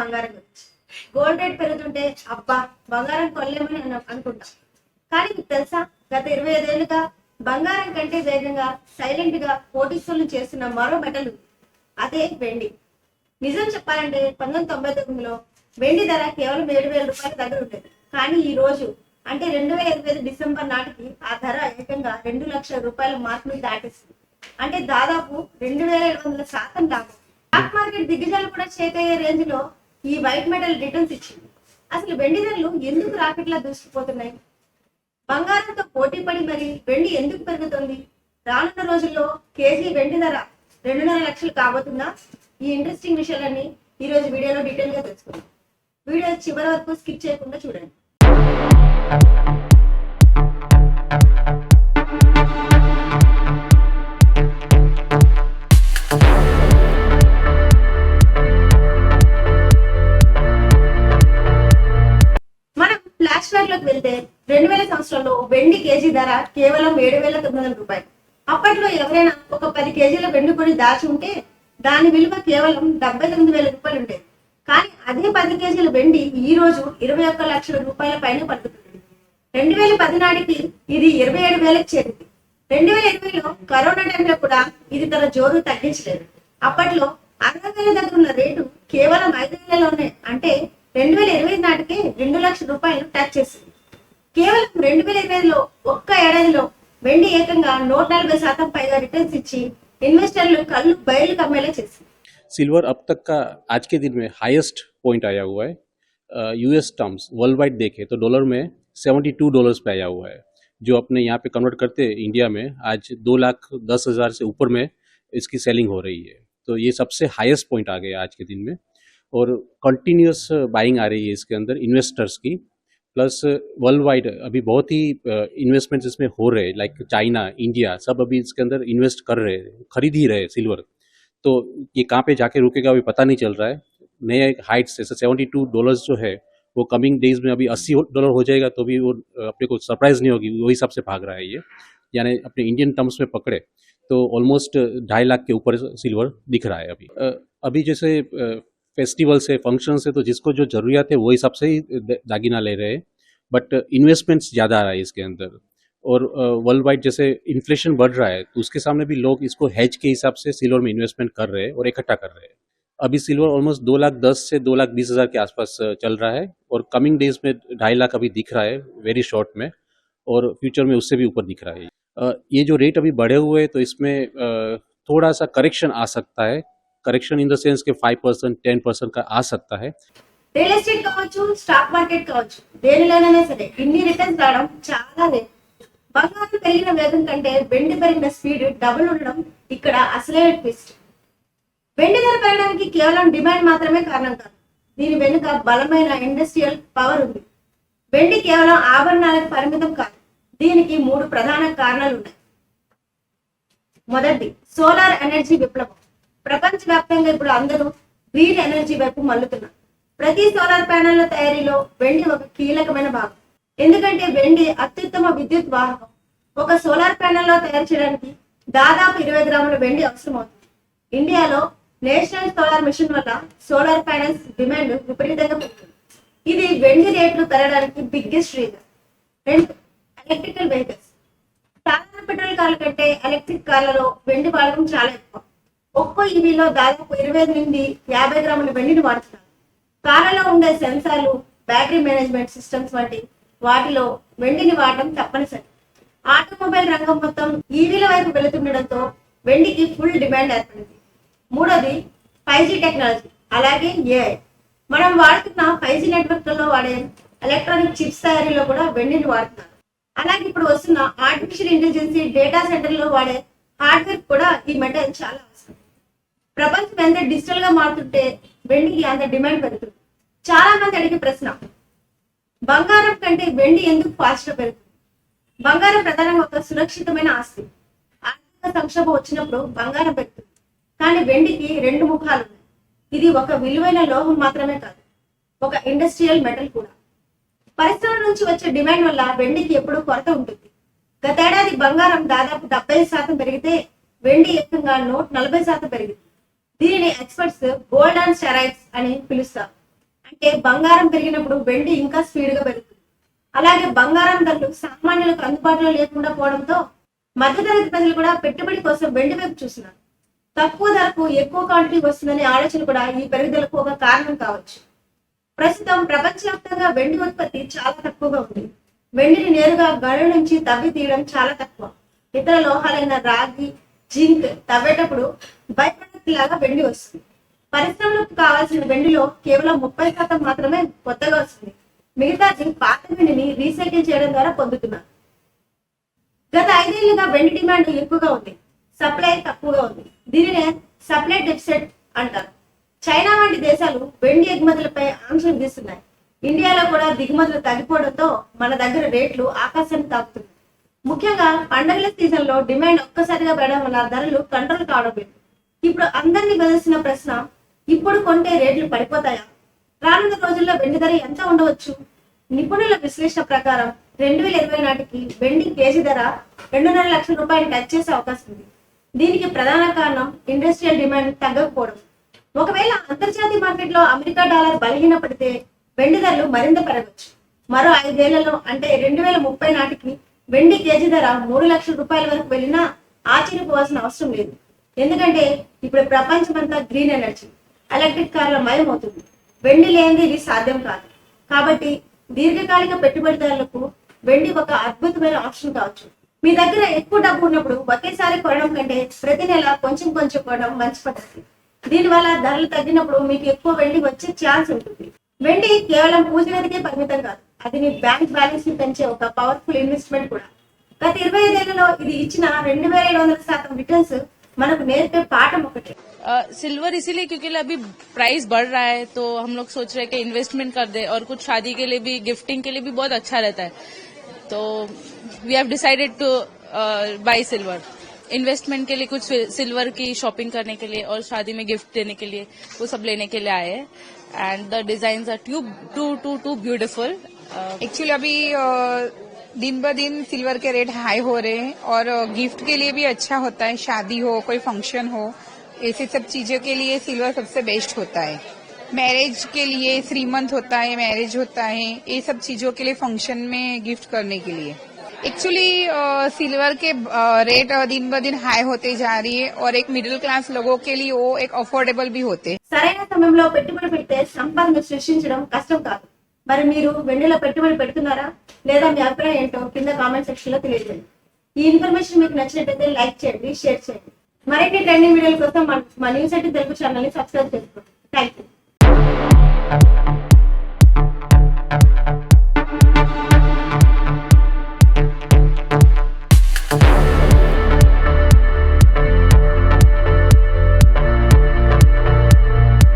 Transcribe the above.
బంగారం గురించి. Gold rate పెరుగుతుంటే అబ్బా బంగారం కొనలేమని అనుకుంటాం. కానీ మీకు తెలుసా గత ఇరవై ఐదేళ్ళుగా బంగారం కంటే వేగంగా సైలెంట్గా పోటీసులు చేస్తున్న మరో మెటల్ అదే వెండి. నిజం చెప్పాలంటే పంతొమ్మిది తొంభై తొమ్మిదిలో వెండి ధర కేవలం ఏడు వేల రూపాయల దగ్గర ఉండేది. కానీ ఈ రోజు అంటే రెండు వేల ఇరవై ఐదు డిసెంబర్ నాటికి ఆ ధర ఏకంగా రెండు లక్షల రూపాయల మాత్రమే దాటిస్తుంది అంటే దాదాపు రెండు వేల ఏడు వందల శాతం లాభం స్టాక్ మార్కెట్ దిగ్గజాలు కూడా షేక్ అయ్యే రేంజ్లో ఈ వైట్ మెటల్ రిటర్న్స్ ఇచ్చింది. అసలు వెండి ధరలు ఎందుకు రాకెట్లా దూసుకుపోతున్నాయి? బంగారంతో పోటీ పడి మరి వెండి ఎందుకు పెరుగుతుంది? రానున్న రోజుల్లో కేజీ వెండి ధర రెండున్నర లక్షలు కాబోతుందా? ఈ ఇంట్రెస్టింగ్ విషయాలన్నీ ఈ రోజు వీడియోలో డీటెయిల్గా తెలుసుకుందాం. వీడియో చివరి వరకు స్కిప్ చేయకుండా చూడండి. ఫ్లాష్ వెళ్తే రెండు వేల సంవత్సరంలో వెండి కేజీ ధర కేవలం ఏడు వేల తొమ్మిది వందల రూపాయలు. అప్పట్లో ఎవరైనా ఒక పది కేజీల వెండి పొడి దాచి ఉంటే దాని విలువ కేవలం డెబ్బై తొమ్మిది వేల రూపాయలు ఉండేది కానీ అదే పది కేజీల వెండి ఈ రోజు ఇరవై ఒక్క లక్షల రూపాయల పైన పడుతుంది రెండు వేల పది నాటికి ఇది ఇరవై ఏడు వేలకు చేరింది. రెండు వేల ఇరవైలో కరోనా టైంలో కూడా ఇది తన జోరు తగ్గించలేదు. అప్పట్లో అరవై వేల దగ్గర ఉన్న రేటు కేవలం ఐదు వేలలోనే అంటే రెండు వేల ఇరవై నాటికి రెండు లక్షల రూపాయలు టచ్ చేసింది. కేవలం రెండు వేల ఇరవైలో ఒక్క ఏడాదిలో వెండి ఏకంగా నూట నలభై శాతం పైగా రిటర్న్స్ ఇచ్చి ఇన్వెస్టర్లు కళ్ళు బయలు కమ్మేలా చేసింది सिल्वर अब तक का आज के दिन में हाईएस्ट पॉइंट आया हुआ है यूएस टर्म्स वर्ल्ड वाइड देखें तो डॉलर में 72 डॉलर्स पे आया हुआ है जो अपने यहाँ पे कन्वर्ट करते हैं इंडिया में आज दो लाख दस हज़ार से ऊपर में इसकी सेलिंग हो रही है तो ये सबसे हाईएस्ट पॉइंट आ गया आज के दिन में और कंटिन्यूस बाइंग आ रही है इसके अंदर इन्वेस्टर्स की प्लस वर्ल्ड वाइड अभी बहुत ही इन्वेस्टमेंट्स इसमें हो रहे हैं लाइक चाइना इंडिया सब अभी इसके अंदर इन्वेस्ट कर रहे हैं, खरीद ही रहे सिल्वर तो ये कहाँ पे जाके रुकेगा अभी पता नहीं चल रहा है। नए हाइट्स जैसे सेवेंटी टू डॉलर्स जो है, वो कमिंग डेज़ में अभी अस्सी डॉलर हो जाएगा तो भी वो अपने को सरप्राइज़ नहीं होगी, वही हिसाब से भाग रहा है ये। यानी अपने इंडियन टर्म्स में पकड़े तो ऑलमोस्ट ढाई लाख के ऊपर सिल्वर दिख रहा है अभी। अभी जैसे फेस्टिवल्स है फ़ंक्शंस है तो जिसको जो जरूरियात है, वो हिसाब से ही दागिना ले रहे हैं। बट इन्वेस्टमेंट्स ज़्यादा आ रहा है इसके अंदर। और वर्ल्ड वाइड जैसे इन्फ्लेशन बढ़ रहा है तो उसके सामने भी लोग इसको हेज के हिसाब से सिल्वर में इन्वेस्टमेंट कर रहे हैं और इकट्ठा कर रहे हैं। अभी सिल्वर ऑलमोस्ट दो लाख दस से दो लाख बीस हज़ार के आसपास चल रहा है और कमिंग डेज़ में ढाई लाख अभी दिख रहा है वेरी शॉर्ट में। और फ्यूचर में उससे भी ऊपर दिख रहा है। ये जो रेट अभी बढ़े हुए हैं तो इसमें थोड़ा सा करेक्शन आ सकता है। కరెక్షన్ ఇన్ ద సెన్స్ కి ఫైవ్ పర్సెంట్ టెన్ పర్సెంట్ ఆ సత్తా హై రియల్ ఎస్టేట్ కావచ్చు స్టాక్ మార్కెట్ కావచ్చు దేనిలోనైనా సరే ఇన్ని రిటర్న్స్ రావడం చాలా బంగారం పెరిగిన వేగం కంటే వెండి పెరిగిన స్పీడ్ డబుల్ ఉండడం ఇక్కడ అసలే ట్విస్ట్ వెండి ధర పెరగడానికి కేవలం డిమాండ్ మాత్రమే కారణం కాదు దీని వెనుక బలమైన ఇండస్ట్రియల్ పవర్ ఉంది వెండి కేవలం ఆభరణాలకు పరిమితం కాదు దీనికి మూడు ప్రధాన కారణాలు ఉన్నాయి మొదటిది సోలార్ ఎనర్జీ విప్లవం ప్రపంచవ్యాప్తంగా ఇప్పుడు అందరూ గ్రీన్ ఎనర్జీ వైపు మల్లుతున్నారు ప్రతి సోలార్ ప్యానెళ్ళ తయారీలో వెండి ఒక కీలకమైన భాగం. ఎందుకంటే వెండి అత్యుత్తమ విద్యుత్ వాహకం. ఒక సోలార్ ప్యానెల్లో తయారు చేయడానికి దాదాపు ఇరవై గ్రాముల వెండి అవసరం అవుతుంది ఇండియాలో నేషనల్ సోలార్ మిషన్ వల్ల సోలార్ ప్యానెల్స్ డిమాండ్ విపరీతంగా పెరుగుతుంది. ఇది వెండి రేట్లు పెరగడానికి బిగ్గెస్ట్ రీజన్. రెండు ఎలక్ట్రికల్ వెహికల్స్. సాధారణ పెట్రోల్ కార్ల కంటే ఎలక్ట్రిక్ కార్లలో వెండి వాడకం చాలా ఎక్కువ. ఒక్కో ఈవీలో దాదాపు ఇరవై ఐదు నుండి యాభై గ్రాముల వెండిని వాడుతున్నారు. కార్లలో ఉండే సెన్సార్లు బ్యాటరీ మేనేజ్మెంట్ సిస్టమ్స్ వంటి వాటిలో వెండిని వాడటం తప్పనిసరి. ఆటోమొబైల్ రంగం మొత్తం ఈవీల వైపు వెళుతుండడంతో వెండికి ఫుల్ డిమాండ్ ఏర్పడింది. మూడోది ఫైవ్ జీ టెక్నాలజీ అలాగే ఏఐ. మనం వాడుతున్న ఫైవ్ జీ నెట్వర్క్లలో వాడే ఎలక్ట్రానిక్ చిప్స్ తయారీలో కూడా వెండిని వాడుతున్నారు. అలాగే ఇప్పుడు వస్తున్న ఆర్టిఫిషియల్ ఇంటెలిజెన్సీ డేటా సెంటర్లో వాడే హార్డ్వేర్ కూడా ఈ మెటల్ చాలా అవసరం. ప్రపంచం ఎంత డిజిటల్గా మారుతుంటే వెండికి అంత డిమాండ్ పెరుగుతుంది. చాలా మంది అడిగే ప్రశ్న బంగారం కంటే వెండి ఎందుకు ఫాస్ట్గా పెరుగుతుంది? బంగారం ప్రధానంగా ఒక సురక్షితమైన ఆస్తి. ఆర్థిక సంక్షోభం వచ్చినప్పుడు బంగారం పెరుగుతుంది. కానీ వెండికి రెండు ముఖాలు ఉన్నాయి. ఇది ఒక విలువైన లోహం మాత్రమే కాదు ఒక ఇండస్ట్రియల్ మెటల్ కూడా. పరిశ్రమల నుంచి వచ్చే డిమాండ్ వల్ల వెండికి ఎప్పుడూ కొరత ఉంటుంది. గతేడాది బంగారం దాదాపు డెబ్బై శాతం పెరిగితే వెండి ఏకంగా నూట నలభై శాతం పెరిగింది. దీనిని ఎక్స్పర్ట్స్ గోల్డ్ అండ్ స్టెరాయిడ్స్ అని పిలుస్తారు. అంటే బంగారం పెరిగినప్పుడు వెండి ఇంకా స్పీడ్గా పెరుగుతుంది. అలాగే బంగారం ధరలు సామాన్యులకు అందుబాటులో లేకుండా పోవడంతో మధ్యతరగతి ప్రజలు కూడా పెట్టుబడి కోసం వెండి వైపు చూస్తున్నారు. తక్కువ ధరకు ఎక్కువ క్వాంటిటీ వస్తుందనే ఆలోచన కూడా ఈ పెరుగుదలకు ఒక కారణం కావచ్చు. ప్రస్తుతం ప్రపంచవ్యాప్తంగా వెండి ఉత్పత్తి చాలా తక్కువగా ఉంది. వెండిని నేరుగా గడు నుంచి తవ్వి తీయడం చాలా తక్కువ. ఇతర లోహాలైన రాగి జింక్ తవ్వేటప్పుడు బయట లాగా వెండి వస్తుంది. పరిశ్రమలకు కావాల్సిన వెండిలో కేవలం ముప్పై శాతం మాత్రమే కొత్తగా వస్తుంది. మిగతాది పాత వెండిని రీసైకిల్ చేయడం ద్వారా పొందుతున్నారు. గత ఐదేళ్ళుగా వెండి డిమాండ్ ఎక్కువగా ఉంది. సప్లై తక్కువగా ఉంది. దీనినే సప్లై డెఫిసిట్ అంటారు. చైనా వంటి దేశాలు వెండి ఎగుమతులపై ఆంక్షలు విధిస్తున్నాయి ఇండియాలో కూడా దిగుమతులు తగ్గిపోవడంతో మన దగ్గర రేట్లు ఆకాశాన్ని తాకుతున్నాయి. ముఖ్యంగా పండగల సీజన్లో డిమాండ్ ఒక్కసారిగా పెరగడం వల్ల ధరలు కంట్రోల్ కావడం లేదు. ఇప్పుడు అందరినీ బెదిరిస్తున్న ప్రశ్న ఇప్పుడు కొంటే రేట్లు పడిపోతాయా? రానున్న రోజుల్లో వెండి ధర ఎంత ఉండవచ్చు? నిపుణుల విశ్లేషణ ప్రకారం రెండు వేల ఇరవై నాటికి వెండి కేజీ ధర రెండున్నర లక్షల రూపాయలు టచ్ చేసే అవకాశం ఉంది. దీనికి ప్రధాన కారణం ఇండస్ట్రియల్ డిమాండ్ తగ్గకపోవడం. ఒకవేళ అంతర్జాతీయ మార్కెట్లో అమెరికా డాలర్ బలహీనపడితే వెండి ధరలు మరింత పెరగవచ్చు మరో ఐదేళ్ళలో అంటే రెండు వేల ముప్పై నాటికి వెండి కేజీ ధర మూడు లక్షల రూపాయల వరకు వెళ్ళినా ఆశ్చర్యపోవాల్సిన అవసరం లేదు. ఎందుకంటే ఇప్పుడు ప్రపంచమంతా గ్రీన్ ఎనర్జీ ఎలక్ట్రిక్ కార్ల మయమవుతుంది వెండి లేనిది ఇది సాధ్యం కాదు. కాబట్టి దీర్ఘకాలిక పెట్టుబడిదారులకు వెండి ఒక అద్భుతమైన ఆప్షన్ కావచ్చు. మీ దగ్గర ఎక్కువ డబ్బు ఉన్నప్పుడు ఒకేసారి కొనడం కంటే ప్రతి నెల కొంచెం కొంచెం కొనడం మంచి పద్ధతి. దీనివల్ల ధరలు తగ్గినప్పుడు మీకు ఎక్కువ వెండి వచ్చే ఛాన్స్ ఉంటుంది. వెండి కేవలం పూజ గదికే పరిమితం కాదు. అది మీ బ్యాంక్ బ్యాలెన్స్ని పెంచే ఒక పవర్ఫుల్ ఇన్వెస్ట్మెంట్ కూడా. గత ఇరవై ఐదేళ్ళలో ఇది ఇచ్చిన రెండు వేల ఏడు వందల శాతం రిటర్న్స్ మనకు నేర్పే పాఠం ఒకటే सिल्वर इसीलिए क्योंकि अभी प्राइस बढ़ रहा है तो हम लोग सोच रहे हैं कि इन्वेस्टमेंट कर दे और कुछ शादी के लिए भी गिफ्टिंग के लिए भी बहुत अच्छा रहता है तो we have decided to buy silver investment के लिए कुछ सिल्वर की शॉपिंग करने के लिए और शादी में गिफ्ट देने के लिए वो सब लेने के लिए आए हैं and the design are too too too too beautiful actually अभी अ, दिन ब दिन सिल्वर के रेट हाई हो रहे हैं और गिफ्ट के लिए भी अच्छा होता है शादी हो कोई फंक्शन हो ऐसे सब चीजों के लिए सिल्वर सबसे बेस्ट होता है मैरिज के लिए श्रीमंत होता है मैरिज होता है ये सब चीजों के लिए फंक्शन में गिफ्ट करने के लिए एक्चुअली सिल्वर के अ, रेट अ, दिन ब दिन हाई होते जा रही है और एक मिडिल क्लास लोगों के लिए वो एक अफोर्डेबल भी होते हैं సరైన సమయంలో పెట్టుబడి పెడితే సంపదను సృష్టించడం కష్టం కాదు మరి మీరు వెండిలో పెట్టుబడి పెడుతున్నారా? లేదా మీ అభిప్రాయం ఏంటో కింద కామెంట్ సెక్షన్లో తెలియజేయండి. ఈ ఇన్ఫర్మేషన్ మీకు నచ్చినట్టయితే లైక్ చేయండి షేర్ చేయండి. మరిన్ని ట్రెండింగ్ వీడియోల కోసం మన- మా న్యూస్ ఎయిటీ తెలుగు ఛానల్ని సబ్స్క్రైబ్ చేసుకోండి. Thank you